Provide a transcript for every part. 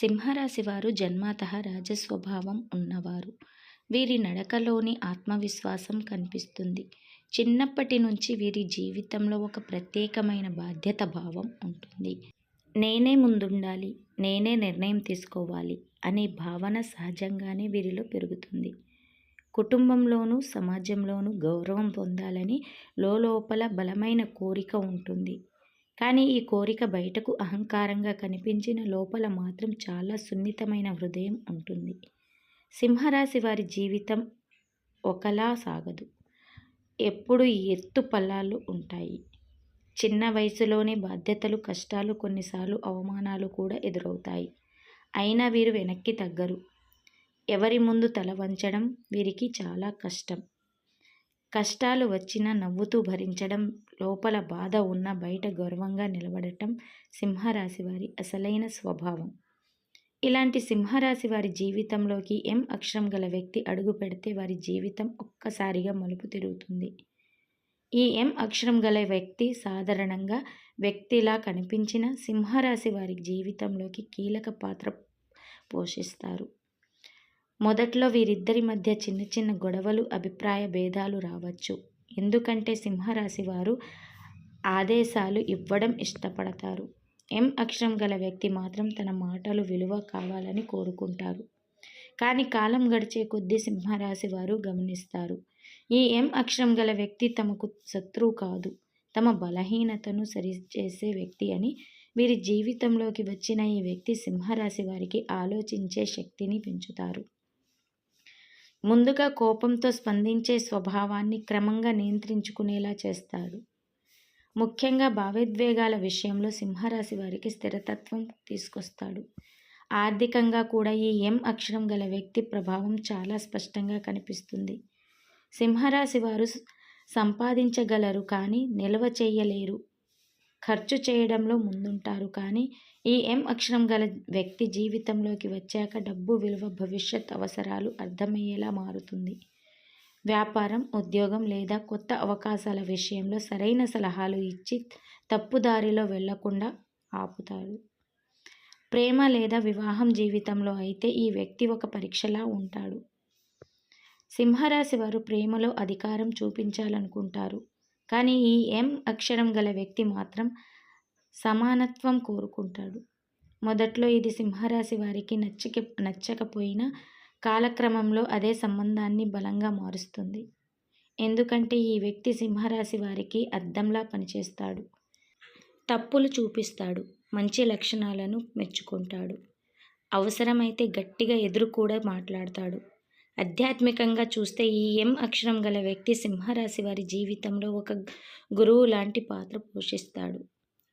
సింహరాశి వారు జన్మత రాజస్వభావం ఉన్నవారు. వీరి నడకలోని ఆత్మవిశ్వాసం కనిపిస్తుంది. చిన్నప్పటి నుంచి వీరి జీవితంలో ఒక ప్రత్యేకమైన బాధ్యత భావం ఉంటుంది. నేనే ముందుండాలి నేనే నిర్ణయం తీసుకోవాలి అనే భావన సహజంగానే వీరిలో పెరుగుతుంది. కుటుంబంలోనూ సమాజంలోనూ గౌరవం పొందాలని లోపల బలమైన కోరిక ఉంటుంది. కానీ ఈ కోరిక బయటకు అహంకారంగా కనిపించిన లోపల మాత్రం చాలా సున్నితమైన హృదయం ఉంటుంది. సింహరాశి వారి జీవితం ఒకలా సాగదు. ఎప్పుడు ఎత్తు పల్లాలు ఉంటాయి. చిన్న వయసులోనే బాధ్యతలు కష్టాలు కొన్నిసార్లు అవమానాలు కూడా ఎదురవుతాయి. అయినా వీరు వెనక్కి తగ్గరు. ఎవరి ముందు తల వంచడం వీరికి చాలా కష్టం. కష్టాలు వచ్చినా నవ్వుతూ భరించడం లోపల బాధ ఉన్న బయట గౌరవంగా నిలబడటం సింహరాశి వారి అసలైన స్వభావం. ఇలాంటి సింహరాశి వారి జీవితంలోకి ఎం అక్షరం గల వ్యక్తి అడుగు పెడితే వారి జీవితం ఒక్కసారిగా మలుపు తిరుగుతుంది. ఈ ఎం అక్షరం గల వ్యక్తి సాధారణంగా వ్యక్తిలా కనిపించిన సింహరాశి వారి జీవితంలోకి కీలక పాత్ర పోషిస్తారు. మొదట్లో వీరిద్దరి మధ్య చిన్న చిన్న గొడవలు అభిప్రాయ భేదాలు రావచ్చు. ఎందుకంటే సింహరాశి వారు ఆదేశాలు ఇవ్వడం ఇష్టపడతారు. ఎం అక్షరం గల వ్యక్తి మాత్రం తన మాటలు విలువ కావాలని కోరుకుంటారు. కానీ కాలం గడిచే కొద్దీ సింహరాశి వారు గమనిస్తారు. ఈ ఎం అక్షరం గల వ్యక్తి తమకు శత్రువు కాదు. తమ బలహీనతను సరిచేసే వ్యక్తి అని వీరి జీవితంలోకి వచ్చిన ఈ వ్యక్తి సింహరాశి వారికి ఆలోచించే శక్తిని పెంచుతారు. ముందుగా కోపంతో స్పందించే స్వభావాన్ని క్రమంగా నియంత్రించుకునేలా చేస్తాడు. ముఖ్యంగా భావోద్వేగాల విషయంలో సింహరాశి వారికి స్థిరతత్వం తీసుకొస్తాడు. ఆర్థికంగా కూడా ఈ ఎం అక్షరం గల వ్యక్తి ప్రభావం చాలా స్పష్టంగా కనిపిస్తుంది. సింహరాశి వారు సంపాదించగలరు కానీ నిల్వ చేయలేరు. ఖర్చు చేయడంలో ముందుంటారు. కానీ ఈ ఎం అక్షరం గల వ్యక్తి జీవితంలోకి వచ్చాక డబ్బు విలువ భవిష్యత్ అవసరాలు అర్థమయ్యేలా మారుతుంది. వ్యాపారం ఉద్యోగం లేదా కొత్త అవకాశాల విషయంలో సరైన సలహాలు ఇచ్చి తప్పుదారిలో వెళ్ళకుండా ఆపుతారు. ప్రేమ లేదా వివాహం జీవితంలో అయితే ఈ వ్యక్తి ఒక పరీక్షలా ఉంటాడు. సింహరాశి వారు ప్రేమలో అధికారం చూపించాలనుకుంటారు. కానీ ఈ ఎం అక్షరం గల వ్యక్తి మాత్రం సమానత్వం కోరుకుంటాడు. మొదట్లో ఇది సింహరాశి వారికి నచ్చక నచ్చకపోయినా కాలక్రమంలో అదే సంబంధాన్ని బలంగా మారుస్తుంది. ఎందుకంటే ఈ వ్యక్తి సింహరాశి వారికి అద్దంలా పనిచేస్తాడు. తప్పులు చూపిస్తాడు. మంచి లక్షణాలను మెచ్చుకుంటాడు. అవసరమైతే గట్టిగా ఎదురు కూడా మాట్లాడతాడు. ఆధ్యాత్మికంగా చూస్తే ఈ ఎం అక్షరం గల వ్యక్తి సింహరాశి వారి జీవితంలో ఒక గురువు లాంటి పాత్ర పోషిస్తాడు.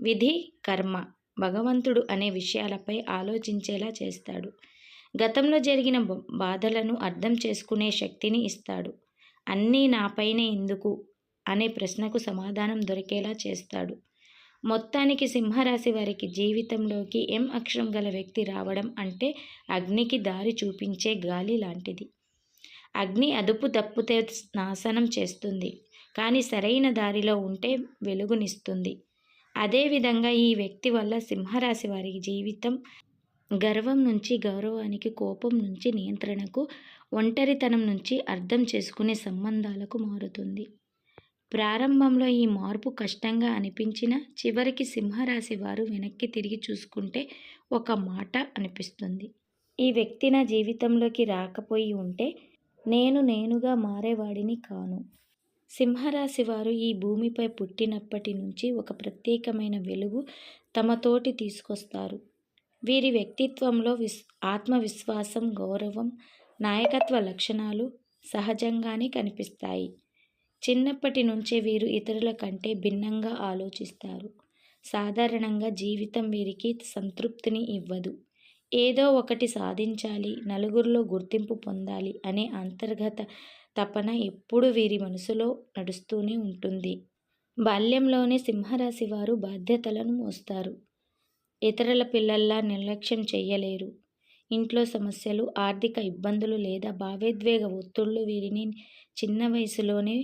విధి కర్మ భగవంతుడు అనే విషయాలపై ఆలోచించేలా చేస్తాడు. గతంలో జరిగిన బాధలను అర్థం చేసుకునే శక్తిని ఇస్తాడు. అన్నీ నాపైనే ఎందుకు? అనే ప్రశ్నకు సమాధానం దొరికేలా చేస్తాడు. మొత్తానికి సింహరాశి వారికి జీవితంలోకి ఎం అక్షరం గల వ్యక్తి రావడం అంటే అగ్నికి దారి చూపించే గాలి లాంటిది. అగ్ని అదుపు తప్పితే నాశనం చేస్తుంది. కానీ సరైన దారిలో ఉంటే వెలుగునిస్తుంది. అదేవిధంగా ఈ వ్యక్తి వల్ల సింహరాశి వారి జీవితం గర్వం నుంచి గౌరవానికి కోపం నుంచి నియంత్రణకు ఒంటరితనం నుంచి అర్థం చేసుకునే సంబంధాలకు మారుతుంది. ప్రారంభంలో ఈ మార్పు కష్టంగా అనిపించిన చివరికి సింహరాశి వారు వెనక్కి తిరిగి చూసుకుంటే ఒక మాట అనిపిస్తుంది. ఈ వ్యక్తి నా జీవితంలోకి రాకపోయి ఉంటే నేను నేనుగా మారేవాడిని కాను. సింహరాశి వారు ఈ భూమిపై పుట్టినప్పటి నుంచి ఒక ప్రత్యేకమైన వెలుగు తమతోటి తీసుకొస్తారు. వీరి వ్యక్తిత్వంలో విస్ ఆత్మవిశ్వాసం గౌరవం నాయకత్వ లక్షణాలు సహజంగానే కనిపిస్తాయి. చిన్నప్పటి నుంచే వీరు ఇతరుల కంటే భిన్నంగా ఆలోచిస్తారు. సాధారణంగా జీవితం వీరికి సంతృప్తిని ఇవ్వదు. ఏదో ఒకటి సాధించాలి నలుగురిలో గుర్తింపు పొందాలి అనే అంతర్గత తపన ఎప్పుడు వీరి మనసులో నడుస్తూనే ఉంటుంది. బాల్యంలోనే సింహరాశి వారు బాధ్యతలను మోస్తారు. ఇతరుల పిల్లల్లా నిర్లక్ష్యం చేయలేరు. ఇంట్లో సమస్యలు ఆర్థిక ఇబ్బందులు లేదా భావోద్వేగ ఒత్తిళ్ళు వీరిని చిన్న వయసులోనే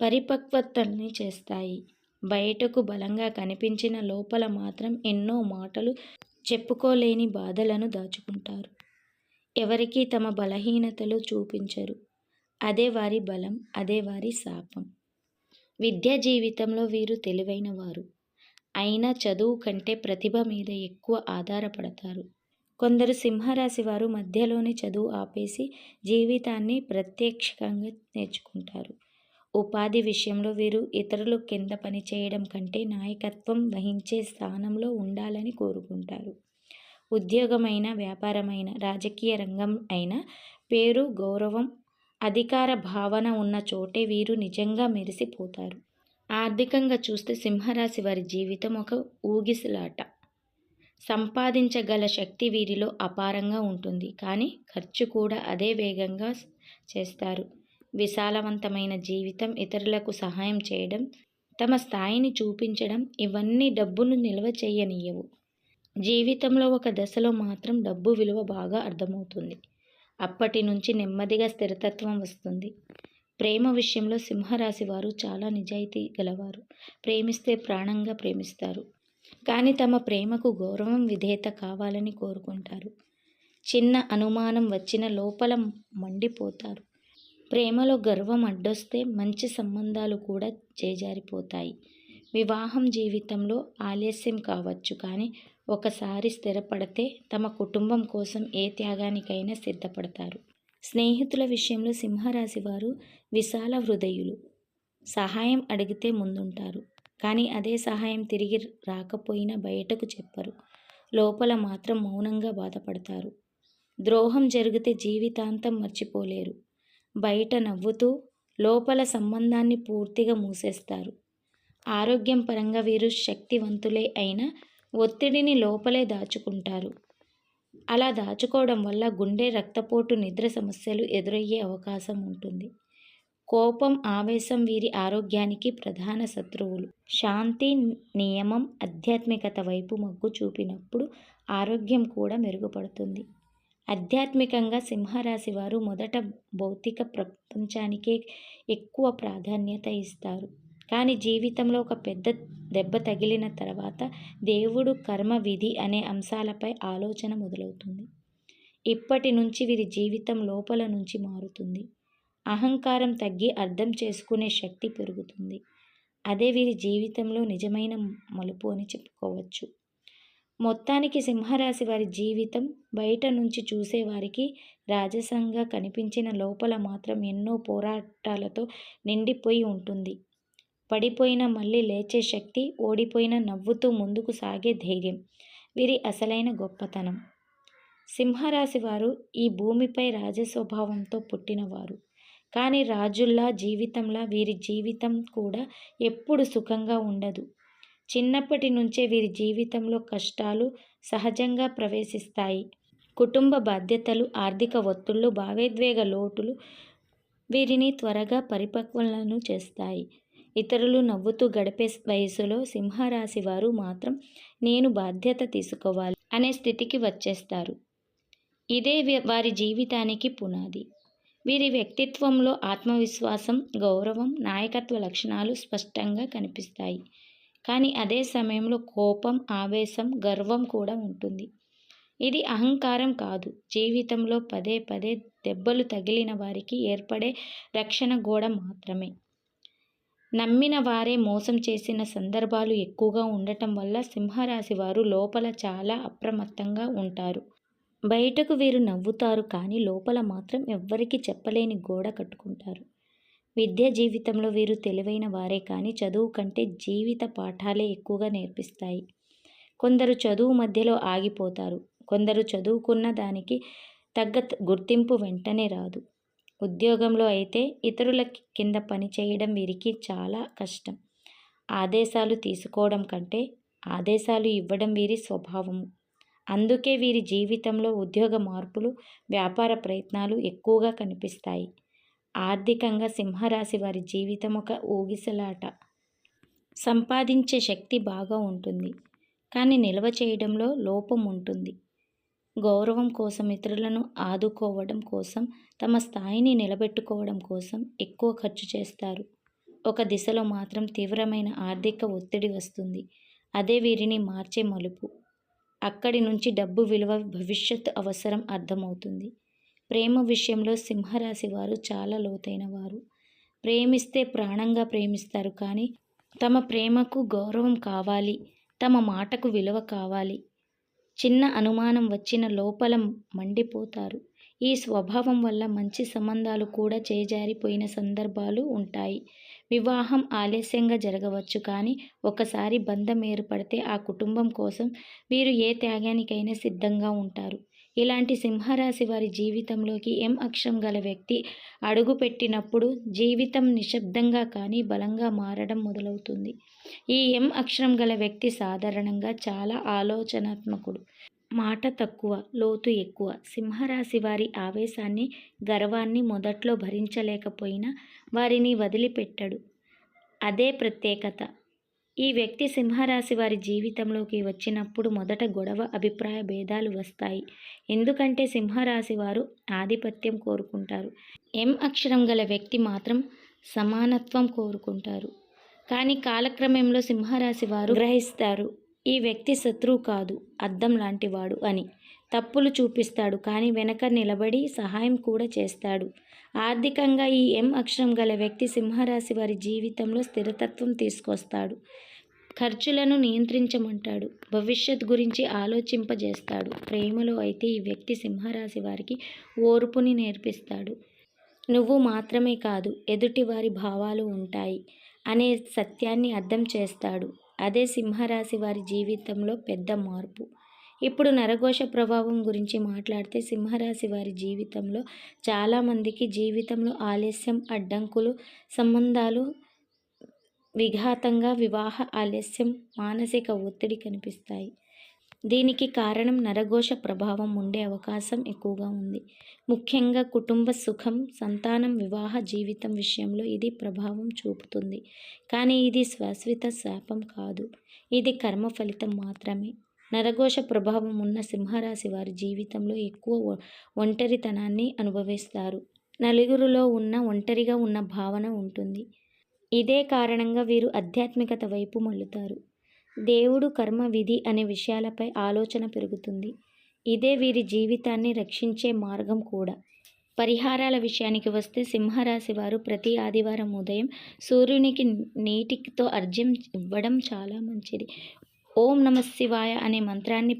పరిపక్వతల్ని చేస్తాయి. బయటకు బలంగా కనిపించిన లోపల మాత్రం ఎన్నో మాటలు చెప్పుకోలేని బాధలను దాచుకుంటారు. ఎవరికీ తమ బలహీనతలు చూపించరు. అదే వారి బలం అదే వారి శాపం. విద్యా జీవితంలో వీరు తెలివైన వారు అయినా చదువు కంటే ప్రతిభ మీద ఎక్కువ ఆధారపడతారు. కొందరు సింహరాశి వారు మధ్యలోనే చదువు ఆపేసి జీవితాన్ని ప్రత్యక్షంగా నేర్చుకుంటారు. ఉపాధి విషయంలో వీరు ఇతరులు కింద పని చేయడం కంటే నాయకత్వం వహించే స్థానంలో ఉండాలని కోరుకుంటారు. ఉద్యోగమైన వ్యాపారమైన రాజకీయ రంగం అయినా పేరు గౌరవం అధికార భావన ఉన్న చోటే వీరు నిజంగా మెరిసిపోతారు. ఆర్థికంగా చూస్తే సింహరాశి వారి జీవితం ఒక ఊగిసలాట. సంపాదించగల శక్తి వీరిలో అపారంగా ఉంటుంది. కానీ ఖర్చు కూడా అదే వేగంగా చేస్తారు. విశాలవంతమైన జీవితం ఇతరులకు సహాయం చేయడం తమ స్థాయిని చూపించడం ఇవన్నీ డబ్బును నిల్వ చేయనీయవు. జీవితంలో ఒక దశలో మాత్రం డబ్బు విలువ బాగా అర్థమవుతుంది. అప్పటి నుంచి నెమ్మదిగా స్థిరతత్వం వస్తుంది. ప్రేమ విషయంలో సింహరాశి వారు చాలా నిజాయితీ గలవారు. ప్రేమిస్తే ప్రాణంగా ప్రేమిస్తారు. కానీ తమ ప్రేమకు గౌరవం విధేయత కావాలని కోరుకుంటారు. చిన్న అనుమానం వచ్చిన లోపల మండిపోతారు. ప్రేమలో గర్వం అడ్డొస్తే మంచి సంబంధాలు కూడా చేజారిపోతాయి. వివాహం జీవితంలో ఆలస్యం కావచ్చు కానీ ఒకసారి స్థిరపడితే తమ కుటుంబం కోసం ఏ త్యాగానికైనా సిద్ధపడతారు. స్నేహితుల విషయంలో సింహరాశి వారు విశాల హృదయులు. సహాయం అడిగితే ముందుంటారు. కానీ అదే సహాయం తిరిగి రాకపోయినా బయటకు చెప్పరు. లోపల మాత్రం మౌనంగా బాధపడతారు. ద్రోహం జరిగితే జీవితాంతం మర్చిపోలేరు. బయట నవ్వుతూ లోపల సంబంధాన్ని పూర్తిగా మూసేస్తారు. ఆరోగ్యం పరంగా వీరు శక్తివంతులే అయినా ఒత్తిడిని లోపలే దాచుకుంటారు. అలా దాచుకోవడం వల్ల గుండె రక్తపోటు నిద్ర సమస్యలు ఎదురయ్యే అవకాశం ఉంటుంది. కోపం ఆవేశం వీరి ఆరోగ్యానికి ప్రధాన శత్రువులు. శాంతి నియమం ఆధ్యాత్మికత వైపు మొగ్గు చూపినప్పుడు ఆరోగ్యం కూడా మెరుగుపడుతుంది. ఆధ్యాత్మికంగా సింహరాశి వారు మొదట భౌతిక ప్రపంచానికే ఎక్కువ ప్రాధాన్యత ఇస్తారు. కానీ జీవితంలో ఒక పెద్ద దెబ్బ తగిలిన తర్వాత దేవుడు కర్మ విధి అనే అంశాలపై ఆలోచన మొదలవుతుంది. ఇప్పటి నుంచి వీరి జీవితం లోపల నుంచి మారుతుంది. అహంకారం తగ్గి అర్థం చేసుకునే శక్తి పెరుగుతుంది. అదే వీరి జీవితంలో నిజమైన మలుపు అని చెప్పుకోవచ్చు. మొత్తానికి సింహరాశి వారి జీవితం బయట నుంచి చూసేవారికి రాజసంగా కనిపించిన లోపల మాత్రం ఎన్నో పోరాటాలతో నిండిపోయి ఉంటుంది. పడిపోయిన మళ్ళీ లేచే శక్తి ఓడిపోయిన నవ్వుతూ ముందుకు సాగే ధైర్యం. వీరి అసలైన గొప్పతనం. సింహరాశి వారు ఈ భూమిపై రాజస్వభావంతో పుట్టినవారు. కానీ రాజుల్లా జీవితంలా వీరి జీవితం కూడా ఎప్పుడు సుఖంగా ఉండదు. చిన్నప్పటి నుంచే వీరి జీవితంలో కష్టాలు సహజంగా ప్రవేశిస్తాయి. కుటుంబ బాధ్యతలు ఆర్థిక ఒత్తిళ్ళు భావోద్వేగ లోటులు వీరిని త్వరగా పరిపక్వలను చేస్తాయి. ఇతరులు నవ్వుతూ గడిపే వయసులో సింహరాశి వారు మాత్రం నేను బాధ్యత తీసుకోవాలి అనే స్థితికి వచ్చేస్తారు. ఇదే వారి జీవితానికి పునాది. వీరి వ్యక్తిత్వంలో ఆత్మవిశ్వాసం గౌరవం నాయకత్వ లక్షణాలు స్పష్టంగా కనిపిస్తాయి. కానీ అదే సమయంలో కోపం ఆవేశం గర్వం కూడా ఉంటుంది. ఇది అహంకారం కాదు. జీవితంలో పదే పదే దెబ్బలు తగిలిన వారికి ఏర్పడే రక్షణ గోడ మాత్రమే. నమ్మిన వారే మోసం చేసిన సందర్భాలు ఎక్కువగా ఉండటం వల్ల సింహరాశి వారు లోపల చాలా అప్రమత్తంగా ఉంటారు. బయటకు వీరు నవ్వుతారు కానీ లోపల మాత్రం ఎవ్వరికీ చెప్పలేని గోడ కట్టుకుంటారు. విద్యా జీవితంలో వీరు తెలివైన వారే కానీ చదువు కంటే జీవిత పాఠాలే ఎక్కువగా నేర్పిస్తాయి. కొందరు చదువు మధ్యలో ఆగిపోతారు. కొందరు చదువుకున్న దానికి తగ్గ గుర్తింపు వెంటనే రాదు. ఉద్యోగంలో అయితే ఇతరుల కింద పని చేయడం వీరికి చాలా కష్టం. ఆదేశాలు తీసుకోవడం కంటే ఆదేశాలు ఇవ్వడం వీరి స్వభావము. అందుకే వీరి జీవితంలో ఉద్యోగ మార్పులు వ్యాపార ప్రయత్నాలు ఎక్కువగా కనిపిస్తాయి. ఆర్థికంగా సింహరాశి వారి జీవితం ఒక ఊగిసలాట. సంపాదించే శక్తి బాగా ఉంటుంది. కానీ నిల్వ చేయడంలో లోపం ఉంటుంది. గౌరవం కోసం ఇతరులను ఆదుకోవడం కోసం తమ స్థాయిని నిలబెట్టుకోవడం కోసం ఎక్కువ ఖర్చు చేస్తారు. ఒక దిశలో మాత్రం తీవ్రమైన ఆర్థిక ఒత్తిడి వస్తుంది. అదే వీరిని మార్చే మలుపు. అక్కడి నుంచి డబ్బు విలువ భవిష్యత్తు అవసరం అర్థమవుతుంది. ప్రేమ విషయంలో సింహరాశి వారు చాలా లోతైన వారు. ప్రేమిస్తే ప్రాణంగా ప్రేమిస్తారు కానీ తమ ప్రేమకు గౌరవం కావాలి తమ మాటకు విలువ కావాలి. చిన్న అనుమానం వచ్చిన లోపల మండిపోతారు. ఈ స్వభావం వల్ల మంచి సంబంధాలు కూడా చేజారిపోయిన సందర్భాలు ఉంటాయి. వివాహం ఆలస్యంగా జరగవచ్చు కానీ ఒకసారి బంధం ఏర్పడితే ఆ కుటుంబం కోసం వీరు ఏ త్యాగానికైనా సిద్ధంగా ఉంటారు. ఇలాంటి సింహరాశి వారి జీవితంలోకి ఎం అక్షరం గల వ్యక్తి అడుగుపెట్టినప్పుడు జీవితం నిశ్శబ్దంగా కానీ బలంగా మారడం మొదలవుతుంది. ఈ ఎం అక్షరం గల వ్యక్తి సాధారణంగా చాలా ఆలోచనాత్మకుడు. మాట తక్కువ లోతు ఎక్కువ. సింహరాశి వారి ఆవేశాన్ని గర్వాన్ని మొదట్లో భరించలేకపోయినా వారిని వదిలిపెట్టడు. అదే ప్రత్యేకత. ఈ వ్యక్తి సింహరాశి వారి జీవితంలోకి వచ్చినప్పుడు మొదట గొడవ అభిప్రాయ భేదాలు వస్తాయి. ఎందుకంటే సింహరాశి వారు ఆధిపత్యం కోరుకుంటారు. ఎం అక్షరం గల వ్యక్తి మాత్రం సమానత్వం కోరుకుంటారు. కానీ కాలక్రమంలో సింహరాశి వారు గ్రహిస్తారు ఈ వ్యక్తి శత్రువు కాదు అద్దం లాంటివాడు అని. తప్పులు చూపిస్తాడు కానీ వెనక నిలబడి సహాయం కూడా చేస్తాడు. ఆర్థికంగా ఈ ఎం అక్షరం గల వ్యక్తి సింహరాశి వారి జీవితంలో స్థిరతత్వం తీసుకొస్తాడు. ఖర్చులను నియంత్రించమంటాడు. భవిష్యత్ గురించి ఆలోచింపజేస్తాడు. ప్రేమలో అయితే ఈ వ్యక్తి సింహరాశి వారికి ఓర్పుని నేర్పిస్తాడు. నువ్వు మాత్రమే కాదు ఎదుటివారి భావాలు ఉంటాయి అనే సత్యాన్ని అర్థం చేస్తాడు. అదే సింహరాశి వారి జీవితంలో పెద్ద మార్పు. ఇప్పుడు నరఘోష ప్రభావం గురించి మాట్లాడితే సింహరాశి వారి జీవితంలో చాలామందికి జీవితంలో ఆలస్యం అడ్డంకులు సంబంధాలు విఘాతంగా వివాహ ఆలస్యం మానసిక ఒత్తిడి కనిపిస్తాయి. దీనికి కారణం నరఘోష ప్రభావం ఉండే అవకాశం ఎక్కువగా ఉంది. ముఖ్యంగా కుటుంబ సుఖం సంతానం వివాహ జీవితం విషయంలో ఇది ప్రభావం చూపుతుంది. కానీ ఇది శాశ్వత శాపం కాదు. ఇది కర్మ ఫలితం మాత్రమే. నరఘోష ప్రభావం ఉన్న సింహరాశి వారి జీవితంలో ఎక్కువ ఒంటరితనాన్ని అనుభవిస్తారు. నలుగురిలో ఉన్న ఒంటరిగా ఉన్న భావన ఉంటుంది. ఇదే కారణంగా వీరు ఆధ్యాత్మికత వైపు మళ్ళుతారు దేవుడు కర్మ విధి అనే విషయాలపై ఆలోచన పెరుగుతుంది. ఇదే వీరి జీవితాన్ని రక్షించే మార్గం కూడా. పరిహారాల విషయానికి వస్తే సింహరాశి వారు ప్రతి ఆదివారం ఉదయం సూర్యునికి నీటితో అర్జ్యం ఇవ్వడం చాలా మంచిది. ఓం నమ శివాయ అనే మంత్రాన్ని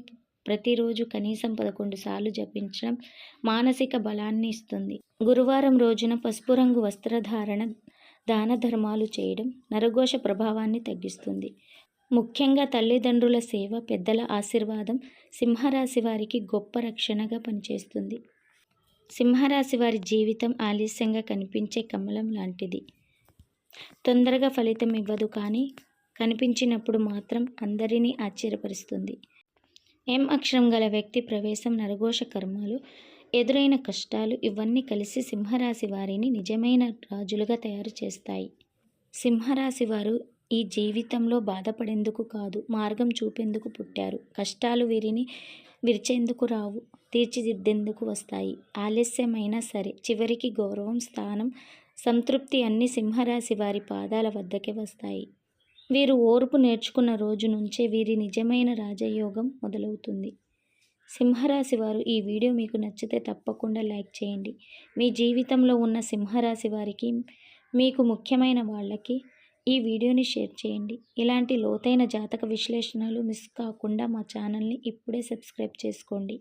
ప్రతిరోజు కనీసం పదకొండు సార్లు జపించడం మానసిక బలాన్ని ఇస్తుంది. గురువారం రోజున పసుపు రంగు వస్త్రధారణ దాన ధర్మాలు చేయడం నరఘోష ప్రభావాన్ని తగ్గిస్తుంది. ముఖ్యంగా తల్లిదండ్రుల సేవ పెద్దల ఆశీర్వాదం సింహరాశి వారికి గొప్ప రక్షణగా పనిచేస్తుంది. సింహరాశి వారి జీవితం ఆలస్యంగా కనిపించే కమలం లాంటిది. తొందరగా ఫలితం ఇవ్వదు కానీ కనిపించినప్పుడు మాత్రం అందరినీ ఆశ్చర్యపరుస్తుంది. ఎం అక్షరం గల వ్యక్తి ప్రవేశం నరఘోష కర్మలు ఎదురైన కష్టాలు ఇవన్నీ కలిసి సింహరాశి వారిని నిజమైన రాజులుగా తయారు చేస్తాయి. సింహరాశి వారు ఈ జీవితంలో బాధపడేందుకు కాదు మార్గం చూపేందుకు పుట్టారు. కష్టాలు వీరిని విరిచేందుకు రావు తీర్చిదిద్దేందుకు వస్తాయి. ఆలస్యమైనా సరే చివరికి గౌరవం స్థానం సంతృప్తి అన్ని సింహరాశి వారి పాదాల వద్దకే వస్తాయి. వీరు ఓర్పు నేర్చుకున్న రోజు నుంచే వీరి నిజమైన రాజయోగం మొదలవుతుంది. సింహరాశి వారు ఈ వీడియో మీకు నచ్చితే తప్పకుండా లైక్ చేయండి. మీ జీవితంలో ఉన్న సింహరాశి వారికి మీకు ముఖ్యమైన వాళ్ళకి ఈ వీడియోని షేర్ చేయండి. ఇలాంటి లోతైన జాతక విశ్లేషణలు మిస్ కాకుండా మా ఛానల్ని ఇప్పుడే సబ్స్క్రైబ్ చేసుకోండి.